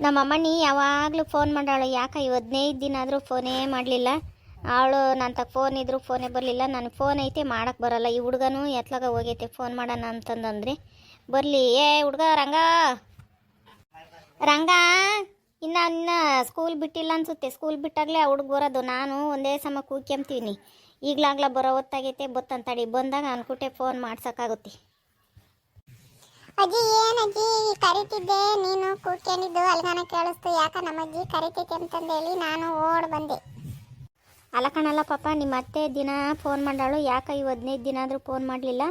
ನಮ್ಮ ಅಮ್ಮನಿ ಯಾವಾಗಲೂ ಫೋನ್ ಮಾಡಾಳು ಯಾಕೆ ಈ ಹದಿನೈದು ದಿನ ಆದರೂ ಫೋನೇ ಮಾಡಲಿಲ್ಲ. ಅವಳು ನನ್ನ ತಗ ಫೋನ್ ಇದ್ರು ಫೋನೇ ಬರಲಿಲ್ಲ. ನಾನು ಫೋನ್ ಐತೆ ಮಾಡೋಕ್ಕೆ ಬರಲ್ಲ. ಈ ಹುಡುಗನೂ ಎತ್ಲಾಗ ಹೋಗೈತೆ. ಫೋನ್ ಮಾಡೋಣ ಅಂತಂದಂದ್ರೆ, ಬರಲಿ. ಏ ಹುಡುಗ, ರಂಗ. ರಂಗ, ಇನ್ನ ಸ್ಕೂಲ್ ಬಿಟ್ಟಿಲ್ಲ ಅನ್ಸುತ್ತೆ. ಸ್ಕೂಲ್ ಬಿಟ್ಟಾಗಲೇ ಹುಡುಗ ಬರೋದು. ನಾನು ಒಂದೇ ಸಮ ಕೂಕ್ಯಂತೀನಿ ಈಗಲಾಗ್ಲ ಬರೋ ಹೊತ್ತಾಗೈತೆ, ಬತ್ತಂತಡಿ. ಬಂದಾಗ ಅನ್ಕುಟೆ ಫೋನ್ ಮಾಡ್ಸೋಕ್ಕಾಗುತ್ತೆ. ಅಜ್ಜಿ ಏನಜ್ಜಿ ಕರಿತಿದ್ದೆ, ನೀನು ಕೂತ್ಕೊಂಡಿದ್ದು, ಅಲ್ಗಾನ ಕೇಳಿಸ್ತು, ಯಾಕ ನಮ್ಮಜ್ಜಿ ಕರಿತೈತೆ ಅಂತಂದೇಳಿ ನಾನು ಓಡ್ ಬಂದೆ. ಅಲ್ಲ ಕಣಲ್ಲ ಪಾಪ, ನಿಮ್ಮ ಅತ್ತೆ ದಿನ ಫೋನ್ ಮಾಡಾಳು ಯಾಕೆ ಈ ಹದಿನೈದು ದಿನ ಆದರೂ ಫೋನ್ ಮಾಡಲಿಲ್ಲ?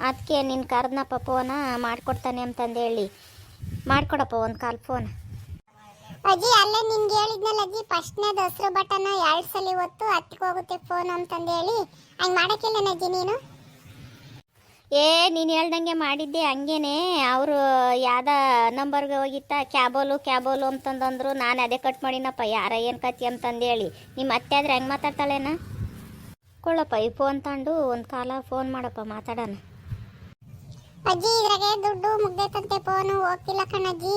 ಅದಕ್ಕೆ ನಿನ್ನ ಕರೆದ್ನಪ್ಪ ಫೋನ ಮಾಡಿಕೊಡ್ತಾನೆ ಅಂತಂದೇಳಿ ಮಾಡಿಕೊಡಪ್ಪ ಒಂದು ಕಾಲ್ ಫೋನ್ ಅಜ್ಜಿ, ಅಲ್ಲೇ ನಿನ್ಗೆ ಹೇಳಿದ್ನಲ್ಲ ಅಜ್ಜಿ ಫಸ್ಟ್ನೇದು ಹಸಿರು ಬಟನ್ ಎರಡು ಸಲ ಒತ್ತು ಹತ್ತಿಗೆ ಹೋಗುತ್ತೆ ಫೋನ್ ಅಂತಂದೇಳಿ ಹಂಗೆ ಮಾಡಕ್ಕಿಲ್ಲ ಅಜ್ಜಿ ನೀನು? ಏ, ನೀನು ಹೇಳ್ದಂಗೆ ಮಾಡಿದ್ದೆ, ಹಂಗೇನೆ. ಅವರು ಯಾವ್ದ ನಂಬರ್ಗೆ ಹೋಗಿತ್ತ? ಕ್ಯಾಬೋಲು ಕ್ಯಾಬೋಲು ಅಂತಂದಂದ್ರು ನಾನು ಅದೇ ಕಟ್ ಮಾಡಿನಪ್ಪ, ಯಾರ ಏನು ಕತ್ತಿ ಅಂತಂದೇಳಿ. ನಿಮ್ಮ ಅತ್ತೆ ಆದ್ರೆ ಹೆಂಗೆ ಮಾತಾಡ್ತಾಳೇನ? ಕೊಳ್ಳಪ್ಪ, ಈ ಫೋನ್ ತಗೊಂಡು ಒಂದು ಕಾಲ ಫೋನ್ ಮಾಡಪ್ಪ, ಮಾತಾಡೋಣ. ಅಜ್ಜಿ, ಇದ್ರಾಗೆ ದುಡ್ಡು ಮುಗ್ದೈತಂತೆ ಫೋನು, ಹೋಗ್ತಿಲ್ಲ ಕಣಜ್ಜಿ.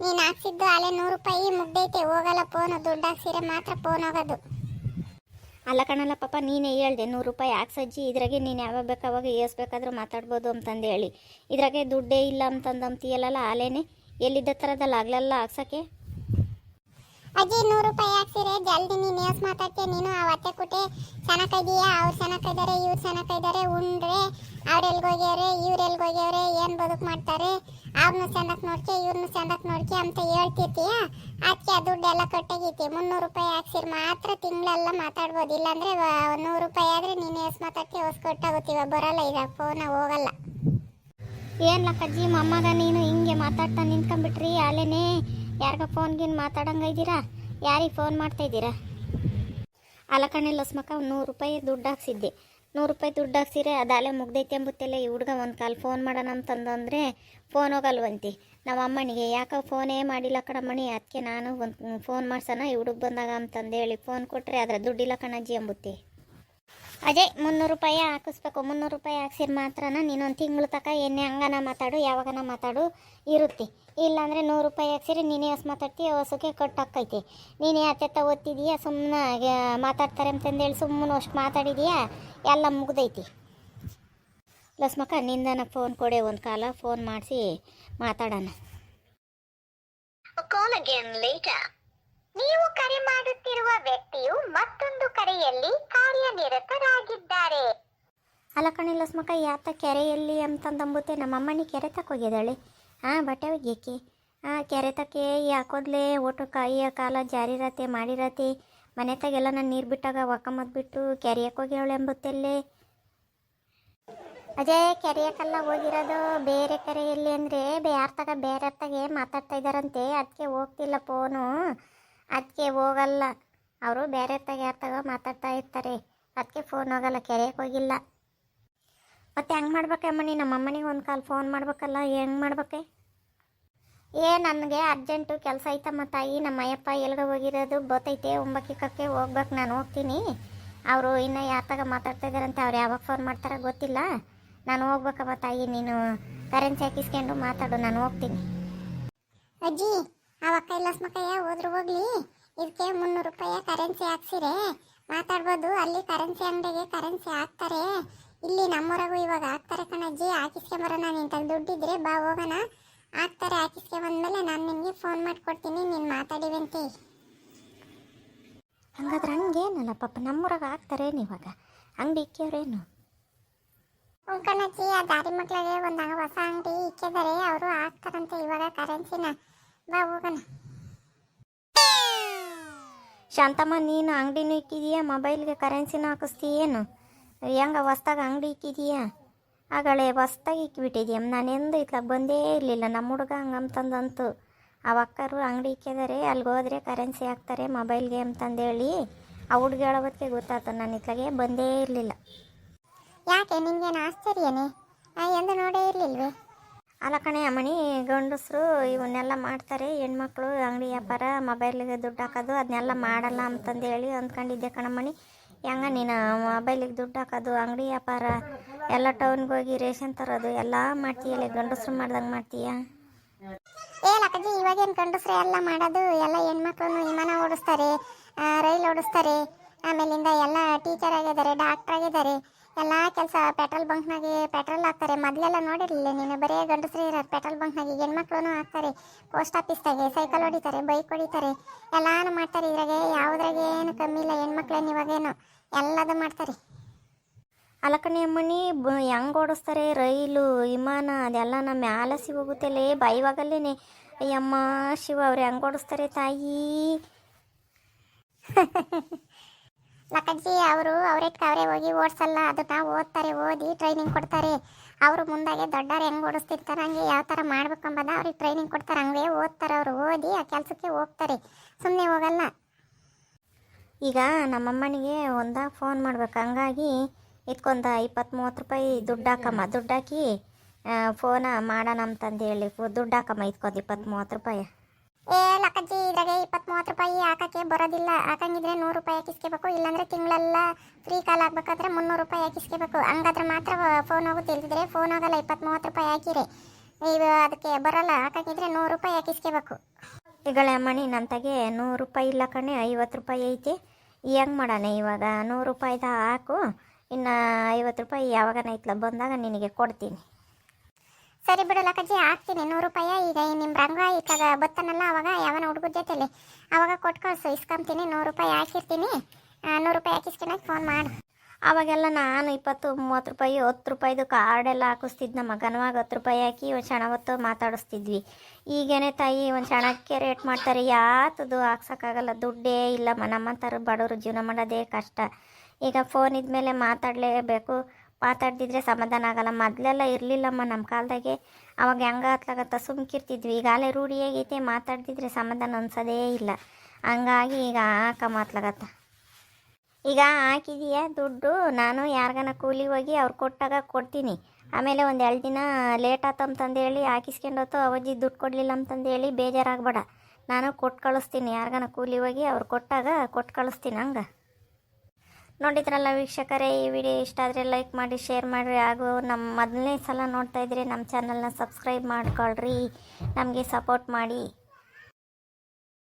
ನೀನು ಹಾಕ್ಸಿದ್ದು ಅಲ್ಲೇ ನೂರು ರೂಪಾಯಿ ಮುಗ್ದೈತೆ, ಹೋಗಲ್ಲ ಫೋನು, ದುಡ್ಡು ಹಾಕ್ಸಿದ್ರೆ ಮಾತ್ರ ಫೋನ್ ಹೋಗೋದು. ಅಲ್ಲ ಕಣಲ್ಲ ಪಾಪ, ನೀನೇ ಹೇಳ್ದೆ ನೂರು ರೂಪಾಯಿ ಹಾಕ್ಸಜ್ಜಿ ಇದ್ರಾಗೆ ನೀನು ಯಾವಾಗ ಬೇಕಾವಾಗ ಏಸ್ಬೇಕಾದ್ರೂ ಮಾತಾಡ್ಬೋದು ಅಂತಂದು ಹೇಳಿ. ಇದ್ರಾಗೆ ದುಡ್ಡೇ ಇಲ್ಲ ಅಂತಂದು ಅಂತೀಯಲ್ಲ ಆಲೇನೆ ಎಲ್ಲಿದ್ದ ಥರದಲ್ಲಿ ಆಗ್ಲಲ್ಲ ಹಾಕ್ಸೋಕ್ಕೆ? ಅಜ್ಜಿ, ನೂರು ರೂಪಾಯಿ ಹಾಕ್ಸಿರೆ, ಜಲ್ದಿ ನೀನು ಏಸ್ ಮಾತಾಡ್ತೀಯ, ನೀನು ಆ ಅತ್ತೆ ಕುಟೆ ಚೆನ್ನಾಗಿದೀಯಾ ಅವ್ರು ಚೆನ್ನಾಗಿದ್ದಾರೆ ಇವ್ರು ಚೆನ್ನಾಗಿದ್ದಾರೆ ಉಂಡ್ರೆ, ಅವ್ರು ಎಲ್ಗೋಗ್ಯವ್ರೆ ಇವ್ರು ಎಲ್ಗೋಗ್ಯವ್ರೆ ಏನು ಬದುಕು ಮಾಡ್ತಾರೆ? ಅವ್ರನ್ನ ಚಂದಕ್ಕೆ ನೋಡ್ಕೆ, ಇವ್ರನ್ನ ಚಂದಕ್ಕೆ ನೋಡ್ಕೆ ಅಂತ ಹೇಳ್ತಿರ್ತೀಯ? ಅದಕ್ಕೆ ಆ ದುಡ್ಡೆಲ್ಲ ಕಟ್ಟಾಗೈತಿ. ಮುನ್ನೂರು ರೂಪಾಯಿ ಹಾಕ್ಸಿರ್ ಮಾತ್ರ ತಿಂಗಳೆಲ್ಲ ಮಾತಾಡ್ಬೋದು. ಇಲ್ಲಾಂದ್ರೆ ನೂರು ರೂಪಾಯಿ ಆದರೆ ನೀನು ಎಸ್ ಮಾತಾಡ್ತಿ, ಹೊಸ್ ಕೊಟ್ಟಾಗುತ್ತೀವ ಬರಲ್ಲ ಈಗ, ಫೋನ ಹೋಗಲ್ಲ. ಏನು ಲಕ್ಕಜ್ಜಿ ಮೊಮ್ಮಗ ನೀನು ಹಿಂಗೆ ಮಾತಾಡ್ತಾ ನಿಂತ್ಕೊಂಡ್ಬಿಟ್ರಿ? ಫೋನ್ ಯಾರಿಗ ಫೋನ್ಗಿನ್ ಮಾತಾಡಂಗಿದ್ದೀರಾ ಯಾರಿಗೆ ಫೋನ್ ಮಾಡ್ತಾ ಇದ್ದೀರಾ? ಅಲ್ಲ ಕಣೆ ಲಸ್ಮಕ್ಕ ನೂರು ರೂಪಾಯಿ ದುಡ್ಡು ಹಾಕ್ಸಿದ್ದೆ. ನೂರು ರೂಪಾಯಿ ದುಡ್ಡು ಹಾಕ್ಸಿರೆ ಅದಾಲೆ ಮುಗ್ದೈತೆ ಎಂಬುತ್ತಲ್ಲ ಈ ಹುಡುಗ ಒಂದು ಕಾಲು ಫೋನ್ ಮಾಡೋಣ ಅಂತಂದ್ರೆ ಫೋನ್ ಹೋಗಲ್ವಂತಿ. ನಮ್ಮ ಅಮ್ಮನಿಗೆ, ಯಾಕೆ ಫೋನೇ ಮಾಡಿಲ್ಲ ಕಣಮ್ಮಣಿ ಅದಕ್ಕೆ ನಾನು ಒಂದು ಫೋನ್ ಮಾಡ್ಸೋಣ, ಈ ಹುಡುಗ ಬಂದಾಗ ಅಂತಂದೇಳಿ ಫೋನ್ ಕೊಟ್ಟರೆ ಅದರ ದುಡ್ಡಿಲ್ಲ ಕಣಜ್ಜಿ ಎಂಬುತ್ತೆ ಅಜಯ್ ಮುನ್ನೂರು ರೂಪಾಯಿ ಹಾಕಿಸ್ಬೇಕು. ಮುನ್ನೂರು ರೂಪಾಯಿ ಹಾಕ್ಸಿರ್ ಮಾತ್ರನ ನೀನೊಂದು ತಿಂಗಳು ತಕ ಎಣ್ಣೆ ಹಂಗನ ಮಾತಾಡು, ಯಾವಾಗನ ಮಾತಾಡು, ಇರುತ್ತೆ. ಇಲ್ಲಾಂದರೆ ನೂರು ರೂಪಾಯಿ ಹಾಕ್ಸಿರಿ ನೀನೇ ಹೊಸ ಮಾತಾಡ್ತೀಯ ಹೊಸಕ್ಕೆ ಕೊಟ್ಟಾಕೈತಿ ನೀನೇ ಅತ್ತೆತ್ತ ಓದ್ತಿದೀಯ? ಸುಮ್ಮನೆ ಮಾತಾಡ್ತಾರೆ ಅಂತಂದೇಳಿ ಸುಮ್ಮನೆ ಅಷ್ಟು ಮಾತಾಡಿದೀಯಾ? ಎಲ್ಲ ಮುಗ್ದೈತಿ. ಲಸ್ಮಕ್ಕ ನಿಂದನ ಫೋನ್ ಕೊಡೆ ಒಂದು ಕಾಲ ಫೋನ್ ಮಾಡಿಸಿ ಮಾತಾಡೋಣ. ನೀವು ಕರೆ ಮಾಡುತ್ತಿರುವ ವ್ಯಕ್ತಿಯು ಮತ್ತೊಂದು ಕರೆಯಲ್ಲಿ ಕಾರ್ಯನಿರತರಾಗಿದ್ದಾರೆ. ಅಲ್ಲ ಕಣಿ ಲಸ್ಮಕ್ಕ ಯಾತ ಕೆರೆಯಲ್ಲಿ ಅಂತಂದಂಬುತ್ತೆ ನಮ್ಮ ಅಮ್ಮನಿ ಕೆರೆ ತಕ್ಕೋಗಿದ್ದಾಳೆ ಹಾಂ ಬಟ್ಟೆ ಒಗ್ಯಕ್ಕೆ. ಹಾಂ ಕೆರೆ ತಕ್ಕೆ ಯಾಕೋದ್ಲೆ ಒಟ್ಟು ಕಾಯಿಯ ಕಾಲ ಜಾರಿರತ್ತೆ, ಮಾಡಿರತ್ತೆ. ಮನೆ ತಗೆಲ್ಲ ನಾನು ನೀರು ಬಿಟ್ಟಾಗ ಒಕ್ಕಮದ್ ಬಿಟ್ಟು ಕೆರೆಯಕ್ಕೆ ಹೋಗ್ಯಾವಳೆ ಎಂಬುತ್ತೆಲ್ಲೇ. ಅಜಯ್ ಕೆರೆಯಕ್ಕೆಲ್ಲ ಹೋಗಿರೋದು ಬೇರೆ ಕೆರೆಯಲ್ಲಿ ಅಂದರೆ ಬೇರೆ ತಗ ಬೇರೆ ತಗೆ ಮಾತಾಡ್ತಾ ಇದ್ದಾರಂತೆ. ಅದಕ್ಕೆ ಹೋಗ್ತಿಲ್ಲ ಫೋನು. ಅದಕ್ಕೆ ಹೋಗಲ್ಲ. ಅವರು ಬೇರೆ ತಗ ಯಾರ ತಗ ಮಾತಾಡ್ತಾ ಇರ್ತಾರೆ. ಅದಕ್ಕೆ ಫೋನ್ ಹೋಗಲ್ಲ ಕೆರೆಗೆ ಹೋಗಿಲ್ಲ. ಮತ್ತೆ ಹೆಂಗೆ ಮಾಡ್ಬೇಕಮ್ಮನಿ ನಮ್ಮ ಅಮ್ಮನಿಗೆ ಒಂದು ಕಾಲ್ ಫೋನ್ ಮಾಡ್ಬೇಕಲ್ಲ, ಹೆಂಗೆ ಮಾಡ್ಬೇಕೆ? ಏ, ನನಗೆ ಅರ್ಜೆಂಟು ಕೆಲಸ ಐತಮ್ಮ ತಾಯಿ. ನಮ್ಮ ಅಯ್ಯಪ್ಪ ಎಲ್ಗ ಹೋಗಿರೋದು, ಗೊತ್ತೈತೆ. ಒಂಬಕ್ಕಿಕ್ಕಕ್ಕೆ ಹೋಗ್ಬೇಕು, ನಾನು ಹೋಗ್ತೀನಿ. ಅವರು ಇನ್ನು ಯಾತಾಗ ಮಾತಾಡ್ತಾ ಅವ್ರು ಯಾವಾಗ ಫೋನ್ ಮಾಡ್ತಾರ ಗೊತ್ತಿಲ್ಲ. ನಾನು ಹೋಗ್ಬೇಕಮ್ಮ ತಾಯಿ, ನೀನು ಕರೆನ್ಸಿ ಹಾಕಿಸ್ಕೊಂಡು ಮಾತಾಡು, ನಾನು ಹೋಗ್ತೀನಿ. ಅಜ್ಜಿ ಅವ ಕೈಲಾಸ್ಮಕಯ್ಯ ಹೋದ್ರು ಹೋಗ್ಲಿ. ಇದಕ್ಕೆ ಮುನ್ನೂರು ರೂಪಾಯಿ ಕರೆನ್ಸಿ ಹಾಕ್ಸಿರೆ. ಮಾತಾಡ್ಬೋದು, ಅಲ್ಲಿ ಕರೆನ್ಸಿ ಅಂಗಡಿಗೆ ಕರೆನ್ಸಿ ಹಾಕ್ತಾರೆ. ಇಲ್ಲಿ ನಮ್ಮೂರಾಗೂ ಇವಾಗ ಹಾಕ್ತಾರೆ ಕಣಜ್ಜಿ. ಹಾಕಿಸ್ಕೊಂಬರೋಣ ನಿಂತಾಗ ದುಡ್ಡಿದ್ರೆ ಬಾ, ಹೋಗೋಣ. ಹಾಕ್ತಾರೆ ಹಾಕಿಸ್ಕೊಂಬಂದ್ಮೇಲೆ ನಾನು ನಿಮಗೆ ಫೋನ್ ಮಾಡಿಕೊಡ್ತೀನಿ, ನೀನು ಮಾತಾಡಿವಂತೆ. ಹಂಗಾದ್ರೆ ನನ್ನ ಪಾಪ ನಮ್ಮೂರಾಗ ಹಾಕ್ತಾರೇನು ಇವಾಗ? ಅಂಗಡಿ ಇಕ್ಕಿಯವ್ರೇನು ಕಣಜ್ಜಿ, ಆ ದಾರಿ ಮಕ್ಕಳಿಗೆ ಒಂದು ಹೊಸ ಅಂಗಡಿ ಇಕ್ಕಿದ್ದಾರೆ ಅವರು ಹಾಕ್ತಾರಂತೆ ಇವಾಗ ಕರೆನ್ಸಿನ ಬಾ, ಹೋಗೋಣ. ಶಾಂತಮ್ಮ, ನೀನು ಅಂಗಡಿನೂ ಇಕ್ಕಿದೀಯಾ? ಮೊಬೈಲ್ಗೆ ಕರೆನ್ಸಿನೂ ಹಾಕಿಸ್ತೀಯೇನು ಹೆಂಗ, ಹೊಸ್ದಾಗ ಅಂಗಡಿ ಇಕ್ಕಿದೀಯಾ? ಆಗಳೇ ಹೊಸ್ದಾಗಿ ಇಕ್ಕಿಬಿಟ್ಟಿದೀಯ? ನಾನೆಂದು ಇತ್ಲಾಗ ಬಂದೇ ಇರಲಿಲ್ಲ. ನಮ್ಮ ಹುಡುಗ ಹಂಗಂತಂದಂತು ಆ ಅಕ್ಕರು ಅಂಗಡಿ ಇಕ್ಕಿದಾರೆ, ಅಲ್ಲಿಗೆ ಹೋದ್ರೆ ಕರೆನ್ಸಿ ಹಾಕ್ತಾರೆ ಮೊಬೈಲ್ಗೆ ಅಂತಂದೇಳಿ. ಆ ಹುಡುಗ ಹೇಳೋದಕ್ಕೆ ಗೊತ್ತಾಯ್ತು ನಾನು ಇತ್ಲಾಗೆ ಬಂದೇ ಇರಲಿಲ್ಲ. ಯಾಕೆ, ನಿನ್ಗೇನು ಆಶ್ಚರ್ಯನೇ? ಎಂದು ನೋಡೇ ಇರಲಿಲ್ವೇ? ಅಲ್ಲ ಕಣೆ ಅಮ್ಮಣಿ ಗಂಡಸರು ಇವನ್ನೆಲ್ಲ ಮಾಡ್ತಾರೆ. ಹೆಣ್ಮಕ್ಳು, ಅಂಗಡಿ ವ್ಯಾಪಾರ, ಮೊಬೈಲಿಗೆ ದುಡ್ಡು ಹಾಕೋದು ಅದನ್ನೆಲ್ಲ ಮಾಡಲ್ಲ ಅಂತಂದೇಳಿ ಅಂದ್ಕೊಂಡಿದ್ದೆ ಕಣಮ್ಮಣಿ ಹೆಂಗ ನೀನು ಮೊಬೈಲಿಗೆ ದುಡ್ಡು ಹಾಕೋದು, ಅಂಗಡಿ ವ್ಯಾಪಾರ, ಎಲ್ಲ ಟೌನ್ಗೆ ಹೋಗಿ ರೇಷನ್ ತರೋದು, ಎಲ್ಲ ಮಾಡ್ತೀಯಲ್ಲ, ಗಂಡಸರು ಮಾಡ್ದಂಗೆ ಮಾಡ್ತೀಯ? ಏ ಲಕ್ಕಜ್ಜಿ, ಇವಾಗೇನು ಗಂಡಸ್ರು ಎಲ್ಲ ಮಾಡೋದು, ಎಲ್ಲ ಹೆಣ್ಮಕ್ಳು ವಿಮಾನ ಓಡಿಸ್ತಾರೆ ರೈಲ್ ಓಡಿಸ್ತಾರೆ, ಆಮೇಲಿಂದ ಎಲ್ಲ ಟೀಚರ್ ಆಗಿದ್ದಾರೆ, ಡಾಕ್ಟ್ರ್ ಆಗಿದ್ದಾರೆ. ಎಲ್ಲ ಕೆಲಸ ಪೆಟ್ರೋಲ್ ಬಂಕ್ನಾಗೆ ಪೆಟ್ರೋಲ್ ಹಾಕ್ತಾರೆ. ಮೊದಲೆಲ್ಲ ನೋಡಿರಲಿಲ್ಲ ನೀನು. ಬರೀ ಗಂಡಸ್ರೇ ಇರೋದು ಪೆಟ್ರೋಲ್ ಬಂಕ್ನಾಗೆ ಹೆಣ್ಮಕ್ಳು ಹಾಕ್ತಾರೆ. ಪೋಸ್ಟ್ ಆಫೀಸ್ದಾಗೆ ಸೈಕಲ್ ಹೊಡಿತಾರೆ ಬೈಕ್ ಹೊಡಿತಾರೆ. ಎಲ್ಲಾನು ಮಾಡ್ತಾರೆ. ಇದ್ರಾಗೆ ಯಾವುದ್ರಾಗೆ ಏನು ಕಮ್ಮಿ ಇಲ್ಲ. ಹೆಣ್ಮಕ್ಳೇನು ಇವಾಗೇನು ಎಲ್ಲದು ಮಾಡ್ತಾರೆ. ಅಲ್ಲ ಅಮ್ಮನಿ, ಬ ಹೆಂಗೆ ಓಡಿಸ್ತಾರೆ? ರೈಲು, ವಿಮಾನ ಅದೆಲ್ಲ ನಮ್ಮ ಹೋಗುತ್ತೆ ಲೇ. ಬೈವಾಗಲ್ಲೇನೆ ಅಯ್ಯಮ್ಮ, ಶಿವ ಅವ್ರು ಹೆಂಗೆ ಓಡಿಸ್ತಾರೆ ತಾಯಿ? ಲಕ್ಕಜ್ಜಿ ಅವರು ಅವ್ರೇಟ್ಗೆ ಅವರೇ ಹೋಗಿ ಓಡಿಸಲ್ಲ ಅದನ್ನ ಓದ್ತಾರೆ ಓದಿ ಟ್ರೈನಿಂಗ್ ಕೊಡ್ತಾರೆ. ಅವರು ಮುಂದಾಗೆ ದೊಡ್ಡವ್ರು ಹೆಂಗೆ ಓಡಿಸ್ತಿರ್ತಾರೆ ಹಂಗೆ ಯಾವ ಥರ ಮಾಡ್ಬೇಕಂಬಲ್ಲ ಅಂಬದ ಅವ್ರಿಗೆ ಟ್ರೈನಿಂಗ್ ಕೊಡ್ತಾರೆ. ಹಂಗೆ ಓದ್ತಾರೆ ಅವರು ಓದಿ ಆ ಕೆಲಸಕ್ಕೆ ಹೋಗ್ತಾರೆ. ಸುಮ್ಮನೆ ಹೋಗಲ್ಲ. ಈಗ ನಮ್ಮಮ್ಮನಿಗೆ ಒಂದ ಫೋನ್ ಮಾಡ್ಬೇಕು. ಹಂಗಾಗಿ ಇದ್ಕೊಂದ ಇಪ್ಪತ್ತು ಮೂವತ್ತು ರೂಪಾಯಿ ದುಡ್ಡು ಹಾಕಮ್ಮ. ದುಡ್ಡು ಹಾಕಿ ಫೋನ ಮಾಡೋಣ ಅಂತಂದು ಹೇಳಿ ದುಡ್ಡು ಹಾಕಮ್ಮ ಇದ್ಕೊಂದು ಇಪ್ಪತ್ತು ಮೂವತ್ತು ರೂಪಾಯಿ. ಏ, ಲಕ್ಕಜ್ಜಿ, ಇದ್ರಾಗೆ ಇಪ್ಪತ್ತು ಮೂವತ್ತು ರೂಪಾಯಿ ಹಾಕಕ್ಕೆ ಬರೋದಿಲ್ಲ. ಹಾಕಂಗಿದ್ರೆ ನೂರು ರೂಪಾಯಿ ಹಾಕಿಸ್ಕೋಬೇಕು. ಇಲ್ಲಾಂದ್ರೆ ತಿಂಗಳೆಲ್ಲ ಫ್ರೀ ಕಾಲ್ ಆಗ್ಬೇಕಾದ್ರೆ ಮುನ್ನೂರು ರೂಪಾಯಿ ಹಾಕಿಸ್ಕೋಬೇಕು. ಹಂಗಾದ್ರೆ ಮಾತ್ರ ಫೋನ್ ಹೋಗುತ್ತೆ. ಇಲ್ದಿದ್ರೆ ಫೋನ್ ಹೋಗಲ್ಲ ಇಪ್ಪತ್ತು ಮೂವತ್ತು ರೂಪಾಯಿ ಹಾಕಿರಿ. ನೀವು ಅದಕ್ಕೆ ಬರಲ್ಲ. ಹಾಕಂಗಿದ್ರೆ ನೂರು ರೂಪಾಯಿ ಹಾಕಿಸ್ಕೋಬೇಕು. ಈಗಳೆ ಮಣಿ ತಗೆ ನೂರು ರೂಪಾಯಿ ಇಲ್ಲ ಕಣೆ. ಐವತ್ತು ರೂಪಾಯಿ ಐತಿ. ಹೆಂಗೆ ಮಾಡೋಣ ಇವಾಗ? ನೂರು ರೂಪಾಯಿದ ಹಾಕು. ಇನ್ನು ಐವತ್ತು ರೂಪಾಯಿ ಯಾವಾಗನ ಐತ್ಲ? ಬಂದಾಗ ನಿನಗೆ ಕೊಡ್ತೀನಿ. ಸರಿ ಬಿಡು ಲಕ್ಕಜ್ಜಿ ಹಾಕ್ತೀನಿ. ನೂರು ರೂಪಾಯಿ ಈಗ ನಿಮ್ಮ ರಂಗ ಈಗ ಬತ್ತನಲ್ಲ ಅವಾಗ ಯಾವನ ಹುಡುಗರ ಜೊತೆಲಿ. ಅವಾಗ ಕೊಟ್ಟು ಕಳಿಸು ಇಸ್ಕೊಂತೀನಿ. ನೂರು ರೂಪಾಯಿ ಹಾಕಿರ್ತೀನಿ. ನೂರು ರೂಪಾಯಿ ಹಾಕಿಸ್ತೀನಿ ಫೋನ್ ಮಾಡು. ಅವಾಗೆಲ್ಲ ನಾನು ಇಪ್ಪತ್ತು, ಮೂವತ್ತು ರೂಪಾಯಿ, ಹತ್ತು ರೂಪಾಯಿದು ಕಾರ್ಡೆಲ್ಲ ಹಾಕಿಸ್ತಿದ್ದು ನಮ್ಮ ಮಗನವಾಗ. ಹತ್ತು ರೂಪಾಯಿ ಹಾಕಿ ಒಂದು ಕ್ಷಣ ಹೊತ್ತು ಮಾತಾಡಿಸ್ತಿದ್ವಿ. ಈಗೇನೆ ತಾಯಿ ಒಂದು ಕ್ಷಣಕ್ಕೆ ರೇಟ್ ಮಾಡ್ತಾರೆ. ಯಾತದು ಹಾಕ್ಸೋಕ್ಕಾಗಲ್ಲ. ದುಡ್ಡೇ ಇಲ್ಲ. ನಮ್ಮಂಥರ ಬಡವರು ಜೀವನ ಮಾಡೋದೇ ಕಷ್ಟ. ಈಗ ಫೋನ್ ಇದ್ಮೇಲೆ ಮಾತಾಡಲೇಬೇಕು. ಮಾತಾಡ್ದಿದ್ರೆ ಸಮಾಧಾನ ಆಗಲ್ಲ. ಮೊದಲೆಲ್ಲ ಇರಲಿಲ್ಲಮ್ಮ ನಮ್ಮ ಕಾಲದಾಗೆ. ಅವಾಗ ಹೆಂಗ ಹತ್ಲಾಗತ್ತ ಸುಮ್ಕಿರ್ತಿದ್ವಿ. ಈಗಾಗಲೇ ರೂಢಿಯಾಗೈತೆ ಮಾತಾಡ್ದಿದ್ರೆ ಸಮಾಧಾನ ಅನ್ಸೋದೇ ಇಲ್ಲ. ಹಂಗಾಗಿ ಈಗ ಹಾಕ ಮಾತ್ಲಾಗತ್ತ. ಈಗ ಹಾಕಿದೀಯ ದುಡ್ಡು. ನಾನು ಯಾರಿಗಾನ ಕೂಲಿ ಹೋಗಿ ಅವ್ರು ಕೊಟ್ಟಾಗ ಕೊಡ್ತೀನಿ. ಆಮೇಲೆ ಒಂದು ಎರಡು ದಿನ ಲೇಟ್ ಆತಂತಂದು ಅಂತಂದೇಳಿ ಹಾಕಿಸ್ಕೊಂಡೋತು ಅವಜ್ಜಿ ದುಡ್ಡು ಕೊಡಲಿಲ್ಲ ಅಂತಂದೇಳಿ ಬೇಜಾರಾಗಬೇಡ. ನಾನು ಕೊಟ್ಟು ಕಳಿಸ್ತೀನಿ. ಯಾರಿಗಾನ ಕೂಲಿ ಹೋಗಿ ಅವ್ರು ಕೊಟ್ಟಾಗ ಕೊಟ್ಟು ಕಳಿಸ್ತೀನಿ. ಹಂಗೆ? ನೋಡಿದ್ರಲ್ಲ ವೀಕ್ಷಕರೇ, ಈ ವಿಡಿಯೋ ಇಷ್ಟ ಆದರೆ ಲೈಕ್ ಮಾಡಿ ಶೇರ್ ಮಾಡಿರಿ ಹಾಗೂ ನಮ್ಮ ಮೊದಲನೇ ಸಲ ನೋಡ್ತಾ ಇದ್ರೆ ನಮ್ಮ ಚಾನಲ್ನ ಸಬ್ಸ್ಕ್ರೈಬ್ ಮಾಡ್ಕೊಳ್ರಿ. ನಮಗೆ ಸಪೋರ್ಟ್ ಮಾಡಿ.